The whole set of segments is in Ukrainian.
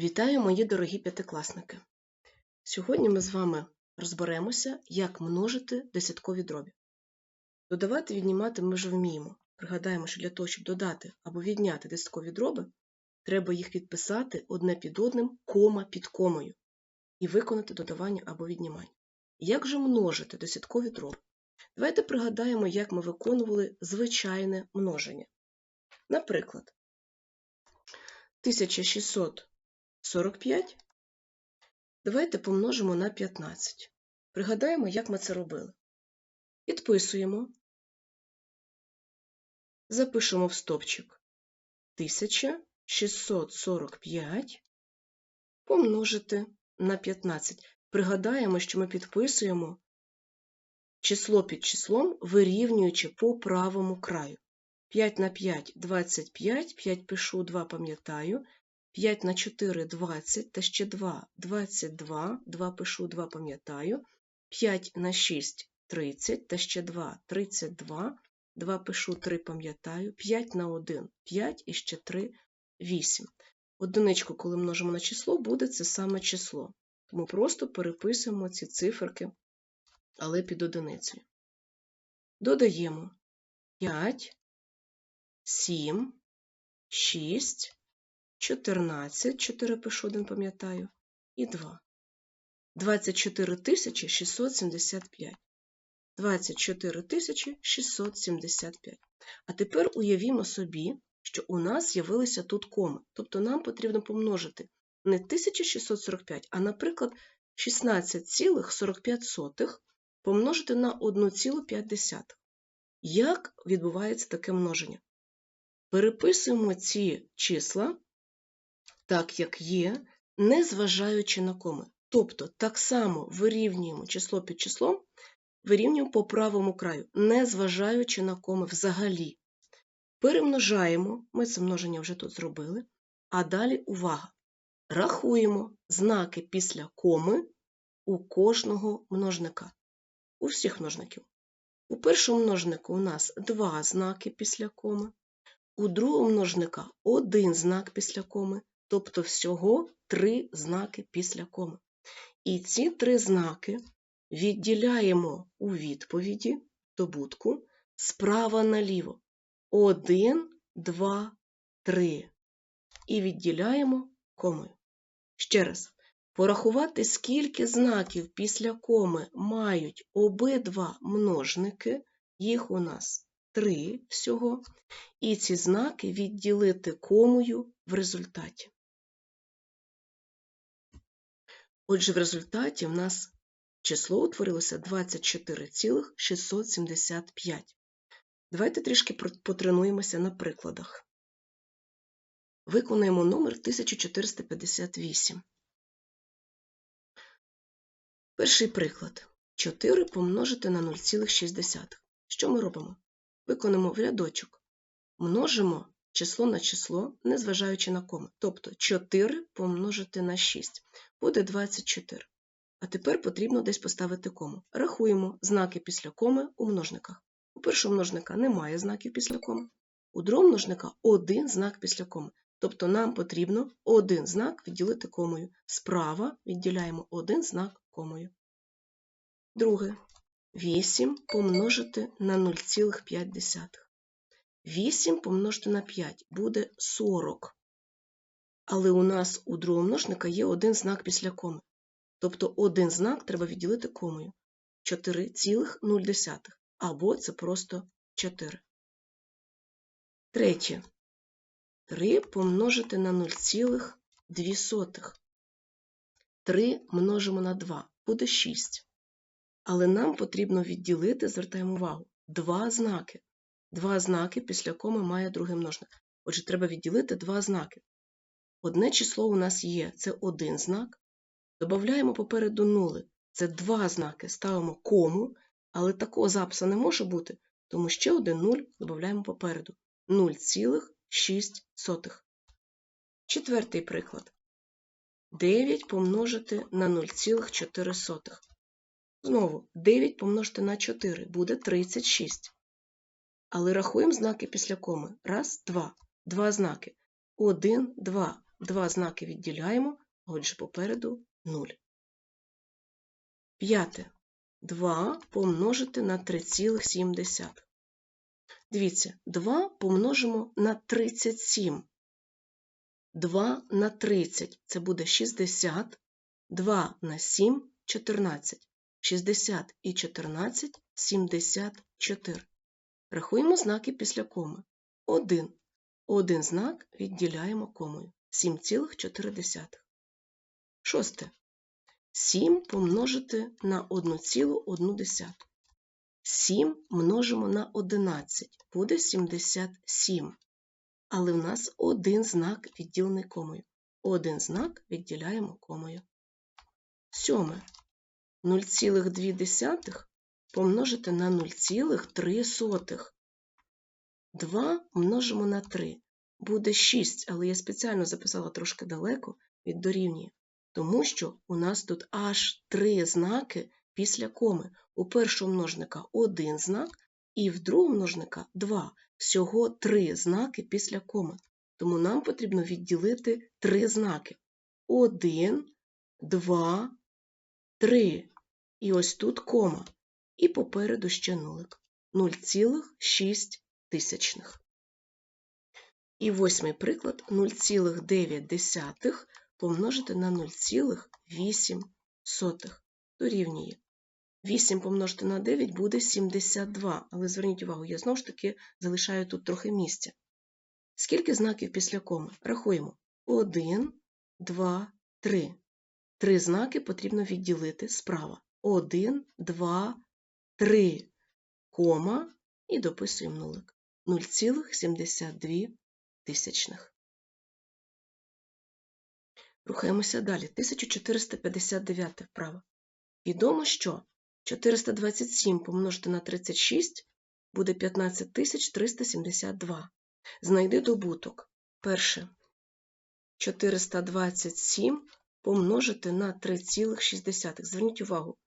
Вітаю, мої дорогі п'ятикласники! Сьогодні ми з вами розберемося, як множити десяткові дробі. Додавати, віднімати ми вже вміємо. Пригадаємо, що для того, щоб додати або відняти десяткові дроби, треба їх підписати одне під одним, кома під комою, і виконати додавання або віднімання. Як же множити десяткові дроби? Давайте пригадаємо, як ми виконували звичайне множення. Наприклад, 1600 45. Давайте помножимо на 15. Пригадаємо, як ми це робили. Підписуємо, запишемо в стопчик 1645 помножити на 15. Пригадаємо, що ми підписуємо число під числом, вирівнюючи по правому краю. 5 на 5 – 25, 5 пишу, 2 пам'ятаю, 5 на 4 – 20, та ще 2 – 22, 2 пишу, 2 пам'ятаю, 5 на 6 – 30, та ще 2 – 32, 2 пишу, 3 пам'ятаю, 5 на 1 – 5, і ще 3 – 8. Одиничку, коли множимо на число, буде це саме число. Тому просто переписуємо ці циферки, але під одиницею. Додаємо 5, 7, 6, 14, 4 пишу 1, пам'ятаю, і 2. 24 675. 24 675. А тепер уявімо собі, що у нас з'явилися тут коми. Тобто нам потрібно помножити не 1645, а, наприклад, 16,45 помножити на 1,5. Як відбувається таке множення? Переписуємо ці числа так, як є, не зважаючи на коми. Тобто так само вирівнюємо число під числом, вирівнюємо по правому краю, не зважаючи на коми взагалі. Перемножаємо, ми це множення вже тут зробили, а далі увага! Рахуємо знаки після коми у кожного множника, у всіх множників. У першому множнику у нас два знаки після коми, у другому множника один знак після коми, тобто всього три знаки після коми. І ці три знаки відділяємо у відповіді добутку справа наліво. Один, два, три. І відділяємо комою. Ще раз, порахувати, скільки знаків після коми мають обидва множники, їх у нас три всього, і ці знаки відділити комою в результаті. Отже, в результаті в нас число утворилося 24,675. Давайте трішки потренуємося на прикладах. Виконуємо номер 1458. Перший приклад. 4 помножити на 0,6. Що ми робимо? Виконуємо в рядочок. Множимо число на число, незважаючи на кому. Тобто 4 помножити на 6 буде 24. А тепер потрібно десь поставити кому. Рахуємо знаки після коми у множниках. У першого множника немає знаків після коми, у другого множника один знак після коми. Тобто нам потрібно один знак відділити комою. Справа відділяємо один знак комою. Друге. 8 помножити на 0,5. 8 помножити на 5 буде 40. Але у нас у другого множника є один знак після коми. Тобто один знак треба відділити комою 4,0. Або це просто 4. Третє. 3 помножити на 0,2. 3 множимо на 2 буде 6. Але нам потрібно відділити, звертаємо увагу, два знаки. Два знаки після коми має другий множник. Отже, треба відділити два знаки. Одне число у нас є це один знак. Додаємо попереду нули. Це два знаки. Ставимо кому, але такого запису не може бути, тому ще один нуль додаємо попереду. 0,6. Четвертий приклад. 9 помножити на 0,4. Знову 9 помножити на 4 буде 36. Але рахуємо знаки після коми. Раз, два. Два знаки. Один, два. Два знаки відділяємо, отже, попереду 0. П'яте. 2 помножити на 3,7. Дивіться, 2 помножимо на 37. 2 на 30 це буде 60. 2 на 7 14. 60 і 14 74. Рахуємо знаки після коми. 1. Один знак відділяємо комою. 7,4. Шосте. 7 помножити на 1,1. 7 множимо на 11. Буде 77. Але в нас один знак відділений комою. Один знак відділяємо комою. Сьоме. 0,2 помножити на 0,3. 2 множимо на 3. Буде 6, але я спеціально записала трошки далеко від дорівнює, тому що у нас тут аж три знаки після коми. У першого множника один знак, і в другого множника два. Всього три знаки після коми. Тому нам потрібно відділити три знаки. Один, два, три. І ось тут кома. І попереду ще нулик. 0,6. І восьмий приклад 0,9 помножити на 0,8 дорівнює. 8 помножити на 9 буде 72, але зверніть увагу, я знову ж таки залишаю тут трохи місця. Скільки знаків після коми? Рахуємо. 1, 2, 3. Три знаки потрібно відділити справа. 1, 2, 3, кома і дописуємо нулик. 0,72 тисячних. Рухаємося далі. 1459 вправо. Відомо, що 427 помножити на 36 буде 15372. Знайди добуток. Перше. 427 помножити на 3,6. Зверніть увагу,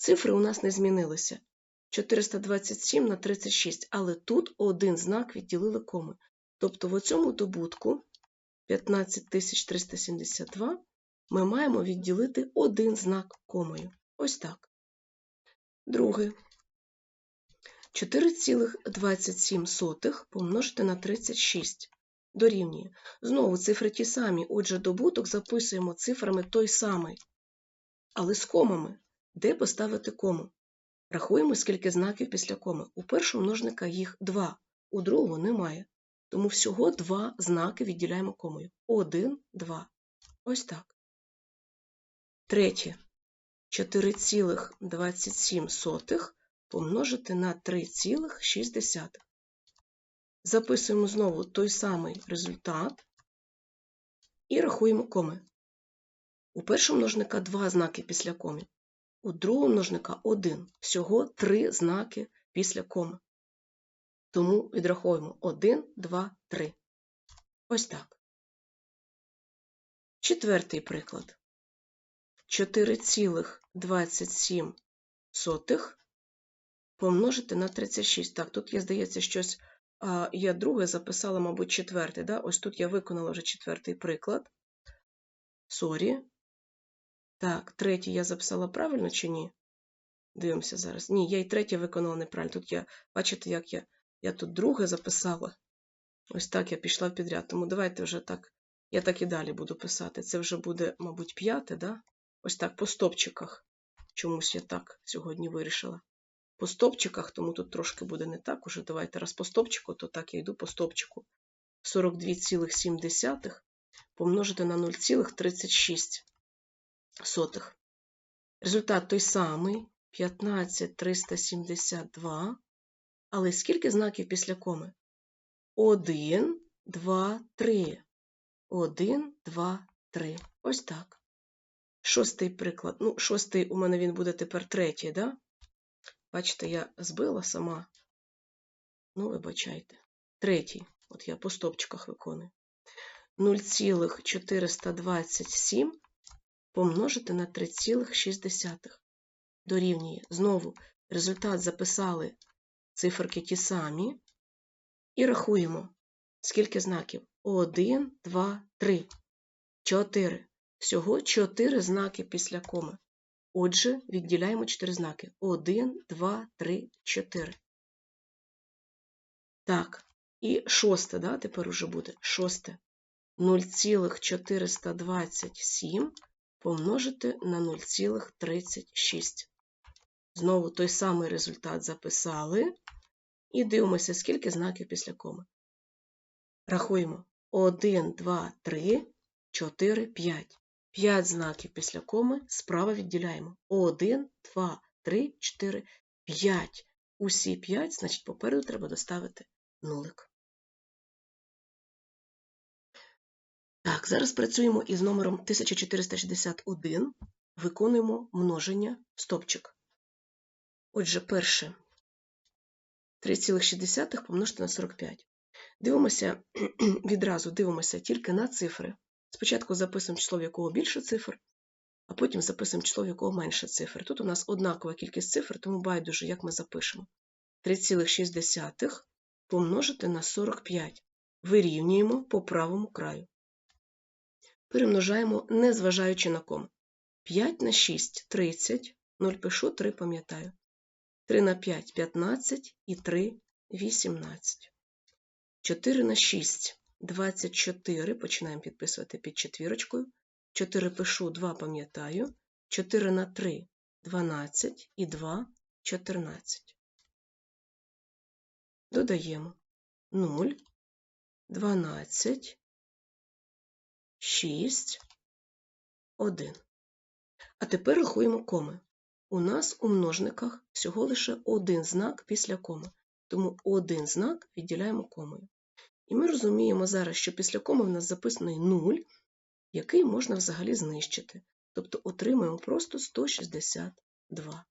цифри у нас не змінилися. 427 на 36, але тут один знак відділили коми. Тобто в цьому добутку 15372 ми маємо відділити один знак комою. Ось так. Друге. 4,27 помножити на 36 дорівнює. Знову цифри ті самі, отже, добуток записуємо цифрами той самий, але з комами. Де поставити кому? Рахуємо, скільки знаків після коми. У першого множника їх 2, у другого немає. Тому всього два знаки відділяємо комою. 1, 2. Ось так. Третє. 4,27 помножити на 3,6. Записуємо знову той самий результат і рахуємо коми. У першого множника два знаки після коми. У другого множника один. Всього три знаки після коми. Тому відраховуємо 1, 2, 3. Ось так. Четвертий приклад. 4,27 помножити на 36. Так, тут, я, здається, щось я друге записала, мабуть, четвертий. Да? Ось тут я виконала вже четвертий приклад. Сорі. Так, третій я записала правильно чи ні? Дивимося зараз. Ні, я і третє виконала неправильно. Тут я, бачите, як я я тут друге записала. Ось так я пішла підряд. Тому давайте вже так. Я так і далі буду писати. Це вже буде, мабуть, п'яте, да? Ось так, по стопчиках. Чомусь я так сьогодні вирішила. По стопчиках, тому тут трошки буде не так. Уже давайте раз по стопчику, то так я йду по стопчику. 42,7 помножити на 0,36. Результат той самий 15,372. Але скільки знаків після коми? 1, 2, 3. 1, 2, 3. Ось так. Шостий приклад. Ну, шостий у мене він буде тепер третій, да? Бачите, я збила сама. Ну, вибачайте. Третій. От я по стопчиках виконую. 0,427 помножити на 3,6. Дорівнює. Знову результат записали циферки ті самі. І рахуємо, скільки знаків. 1, 2, 3. 4. Всього 4 знаки після коми. Отже, відділяємо 4 знаки. 1, 2, 3, 4. Так, і шосте, да, тепер уже буде. Шосте. 0,427 помножити на 0,36. Знову той самий результат записали. І дивимося, скільки знаків після коми. Рахуємо. 1, 2, 3, 4, 5. 5 знаків після коми справа відділяємо. 1, 2, 3, 4, 5. Усі 5, значить, попереду треба доставити нулик. Так, зараз працюємо із номером 1461. Виконуємо множення стопчик. Отже, перше 3,6 помножити на 45. Дивимося, відразу дивимося тільки на цифри. Спочатку записуємо число, в якого більше цифр, а потім записуємо число, в якого менше цифр. Тут у нас однакова кількість цифр, тому байдуже, як ми запишемо. 3,6 помножити на 45. Вирівнюємо по правому краю. Перемножаємо, не зважаючи на кому. 5 на 6 30, 0 пишу, 3 пам'ятаю. 3 на 5 15 і 3 18. 4 на 6 24. Починаємо підписувати під четвірочкою. 4 пишу, 2 пам'ятаю. 4 на 3 12 і 2 14. Додаємо 0, 12, 6, 1. А тепер рахуємо коми. У нас у множниках всього лише один знак після коми, тому один знак відділяємо комою. І ми розуміємо зараз, що після коми в нас записаний 0, який можна взагалі знищити. Тобто отримаємо просто 162.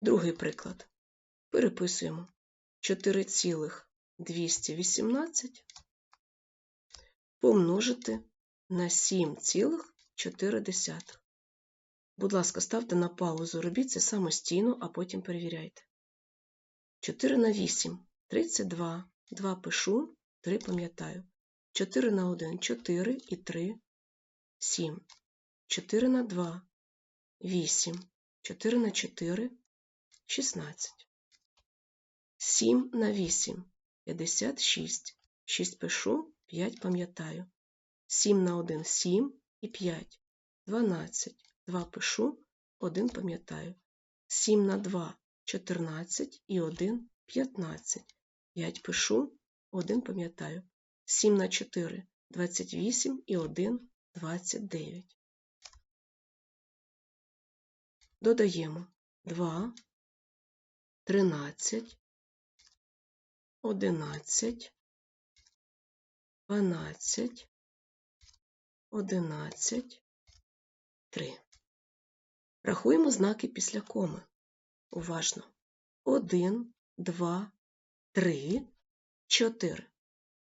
Другий приклад. Переписуємо 4,218 помножити на 7,4. Будь ласка, ставте на паузу, робіть це самостійно, а потім перевіряйте. 4 на 8 32. 2 пишу, 3 пам'ятаю. 4 на 1 4 і 3 7. 4 на 2 8. 4 на 4 16. 7 на 8 56. 6 пишу, 5 пам'ятаю. 7 на 1 7 і 5 12. 2 пишу, 1 пам'ятаю. 7 на 2 14 і 1 15. 5 пишу, 1 пам'ятаю. 7 на 4 28 і 1 29. Додаємо 2, 13, 11, 12, 11, 3. Рахуємо знаки після коми. Уважно. 1, 2, 3, 4.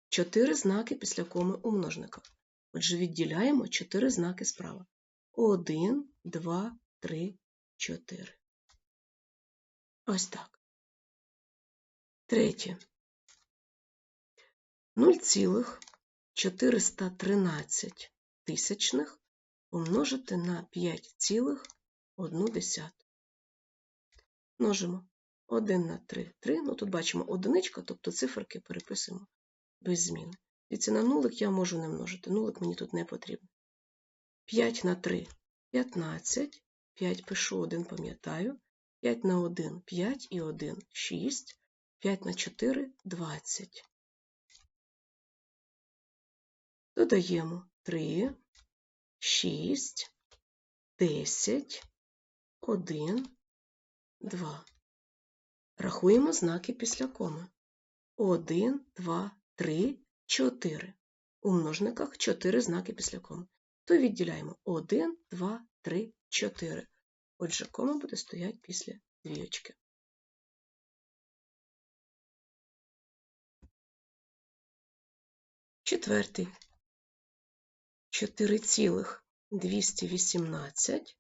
Чотири знаки після коми у множниках. Отже, відділяємо 4 знаки справа. 1, 2, 3, 4. Ось так. Третє. 0,413 тисячних помножити на 5,1. Множимо 1 на 3, 3. Ну, тут бачимо одиничка, тобто циферки переписуємо без змін. Дивіться, на нулик я можу не множити. Нулик мені тут не потрібен. 5 на 3 15. 5 пишу, 1 пам'ятаю. 5 на 1 5 і 1 6. 5 на 4 20. Додаємо 3, 6, 10, 1, 2. Рахуємо знаки після коми. 1, 2, 3, 4. У множниках 4 знаки після коми. То відділяємо 1, 2, 3, 4. Отже, кома буде стояти після двійочки. Четвертий. 4,218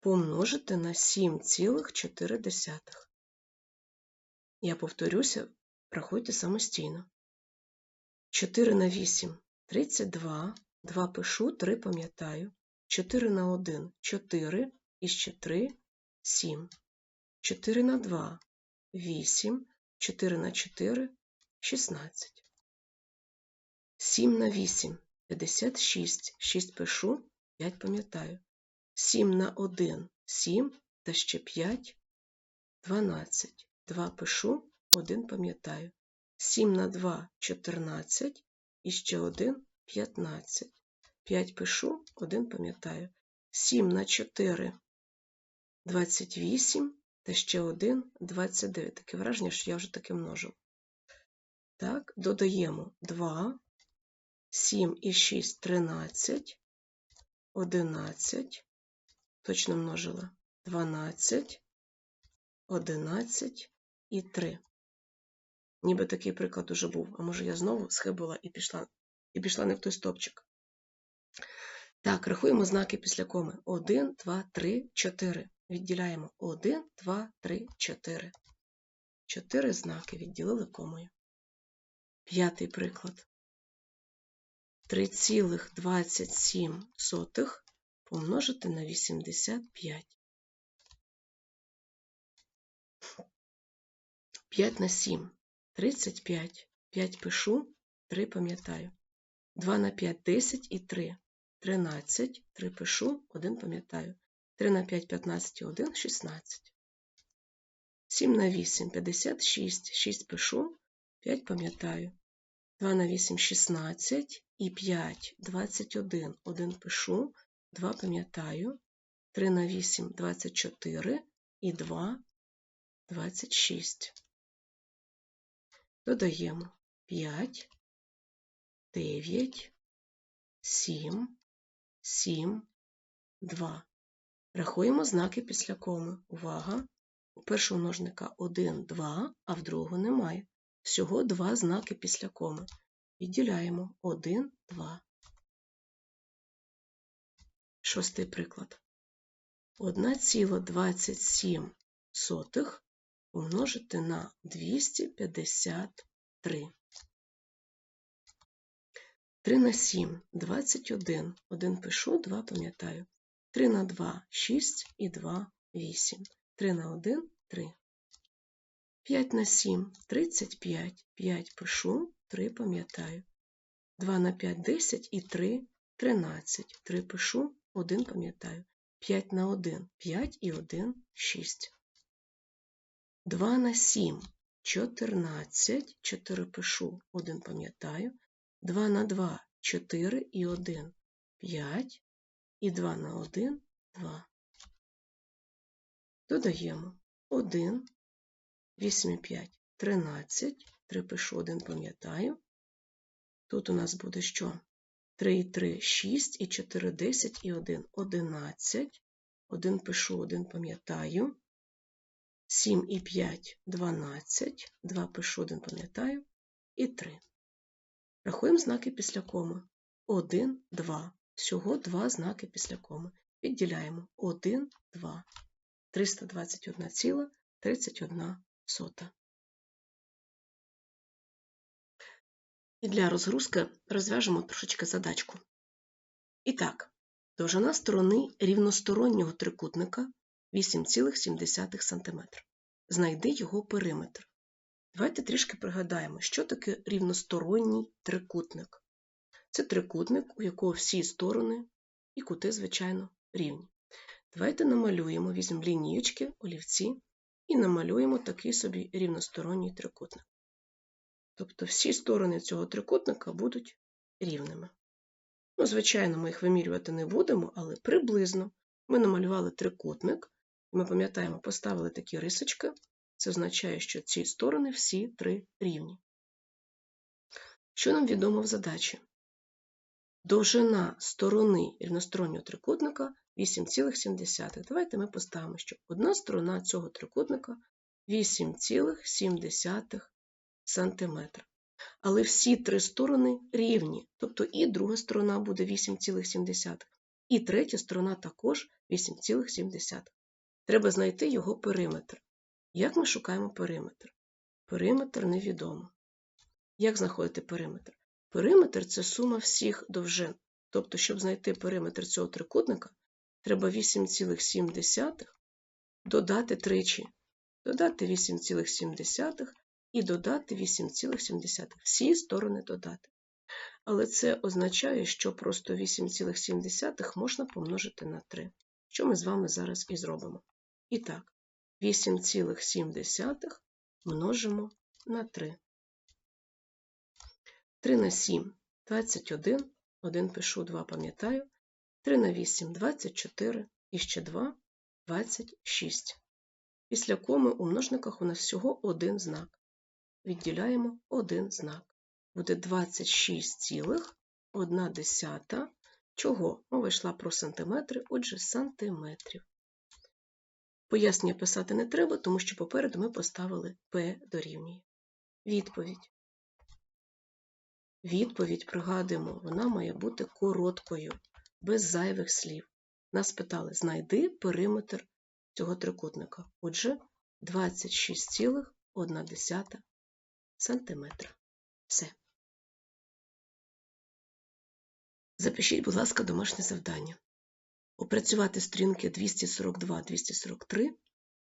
помножити на 7,4. Я повторюся, рахуйте самостійно. 4 на 8 32. 2 пишу, 3 пам'ятаю. 4 на 1 – 4, і ще 3 – 7. 4 на 2 – 8, 4 на 4 – 16. 7 на 8 – 56, 6 пишу, 5 пам'ятаю. 7 на 1 – 7, та ще 5 – 12. 2 пишу, 1 пам'ятаю. 7 на 2 – 14, і ще 1 – 15. 5 пишу, 1 пам'ятаю. 7 на 4 – 28, та ще 1 – 29. Таке враження, що я вже таке множу. Так, додаємо 2, 7 і 6 – 13, 11, точно множила, 12, 11 і 3. Ніби такий приклад уже був, а може я знову схибила і пішла, і пішла не в той стопчик. Так, рахуємо знаки після коми. 1, 2, 3, 4. Відділяємо 1, 2, 3, 4. Чотири знаки відділили комою. П'ятий приклад. 3,27 помножити на 85. 5 на 7 – 35. 5 пишу, 3 пам'ятаю. 2 на 5 – 10 і 3. 13, 3 пишу, 1 пам'ятаю. 3 на 5 – 15 і 1 – 16. 7 на 8 – 56, 6 пишу, 5 пам'ятаю. 2 на 8 – 16 і 5 – 21, 1 пишу, 2 пам'ятаю. 3 на 8 – 24 і 2 – 26. Додаємо 5, 9, 7, 7, 2. Рахуємо знаки після коми. Увага! У першого множника 1, 2, а в другого немає. Всього два знаки після коми. Відділяємо 1, 2. Шостий приклад. 1,27 помножити на 253. 3 на 7 – 21. 1 пишу, 2 пам'ятаю. 3 на 2 – 6 і 2 – 8. 3 на 1 – 3. 5 на 7 – 35. 5 пишу, 3 пам'ятаю. 2 на 5 – 10 і 3 – 13. 3 пишу, 1 пам'ятаю. 5 на 1 – 5 і 1 – 6. 2 на 7 – 14. 4 пишу, 1 пам'ятаю. 2 на 2 – 4 і 1 – 5. І 2 на 1 – 2. Додаємо 1, 8 і 5 – 13. 3 пишу, 1 пам'ятаю. Тут у нас буде що? 3 і 3 – 6, і 4 – 10, і 1 – 11. 1 пишу, 1 пам'ятаю. 7 і 5 – 12. 2 пишу, 1 пам'ятаю. І 3. Рахуємо знаки після коми. 1, 2. Всього два знаки після коми. Відділяємо 1, 2. 321,31 сота. І для розгрузки розв'яжемо трошечки задачку. І так, довжина сторони рівностороннього трикутника 8,7 см. Знайди його периметр. Давайте трішки пригадаємо, що таке рівносторонній трикутник. Це трикутник, у якого всі сторони і кути, звичайно, рівні. Давайте намалюємо, візьмемо лінієчки, олівці і намалюємо такий собі рівносторонній трикутник. Тобто всі сторони цього трикутника будуть рівними. Ну, Звичайно, ми їх вимірювати не будемо, але приблизно ми намалювали трикутник, і ми пам'ятаємо, поставили такі рисочки. Це означає, що ці сторони всі три рівні. Що нам відомо в задачі? Довжина сторони рівностороннього трикутника 8,7. Давайте ми поставимо, що одна сторона цього трикутника 8,7 см. Але всі три сторони рівні, тобто і друга сторона буде 8,7, і третя сторона також 8,7. Треба знайти його периметр. Як ми шукаємо периметр? Периметр невідомо. Як знаходити периметр? Периметр це сума всіх довжин. Тобто, щоб знайти периметр цього трикутника, треба 8,7 додати тричі. Додати 8,7 і додати 8,7. Всі сторони додати. Але це означає, що просто 8,7 можна помножити на 3, що ми з вами зараз і зробимо. І так, 8,7 множимо на 3. 3 на 7 – 21, 1 пишу, 2 пам'ятаю, 3 на 8 – 24, і ще 2 – 26. Після коми у множниках у нас всього один знак. Відділяємо один знак. Буде 26,1 чого? Мова йшла про сантиметри, отже, сантиметрів. Пояснення писати не треба, тому що попереду ми поставили P дорівнює. Відповідь. Відповідь, пригадуємо, вона має бути короткою, без зайвих слів. Нас питали, знайди периметр цього трикутника. Отже, 26,1 см. Все. Запишіть, будь ласка, домашнє завдання. Опрацювати сторінки 242-243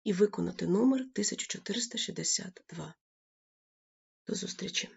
і виконати номер 1462. До зустрічі!